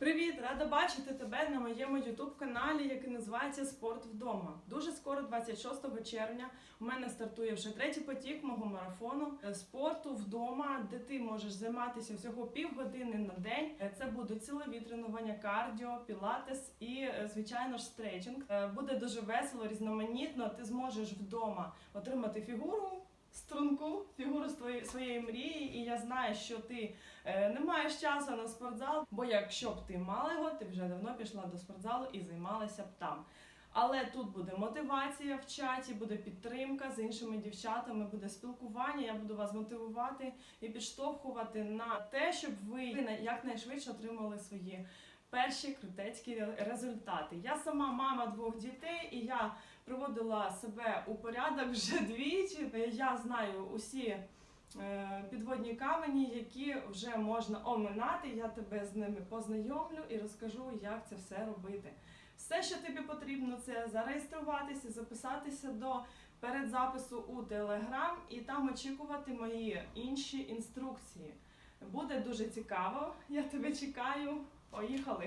Привіт! Рада бачити тебе на моєму youtube каналі, який називається Спорт вдома. Дуже скоро, 26 червня, у мене стартує вже третій потік мого марафону спорту вдома, де ти можеш займатися всього півгодини на день. Це будуть силові тренування, кардіо, пілатес і, звичайно ж, стретчинг. Буде дуже весело, різноманітно. Ти зможеш вдома отримати фігуру. Струнку фігуру своєї мрії, і я знаю, що ти е, не маєш часу на спортзал, бо якщо б ти мала його, ти вже давно пішла до спортзалу і займалася б там. Але тут буде мотивація в чаті, буде підтримка з іншими дівчатами, буде спілкування. Я буду вас мотивувати і підштовхувати на те, щоб ви якнайшвидше отримали свої перші крутецькі результати. Я сама мама двох дітей, і я приводила себе у порядок вже двічі. Я знаю усі е, підводні камені, які вже можна оминати. Я тебе з ними познайомлю і розкажу, як це все робити. Все, що тобі потрібно, це зареєструватися, записатися до передзапису у Телеграм і там очікувати мої інші інструкції. Буде дуже цікаво. Я тебе чекаю. Поїхали!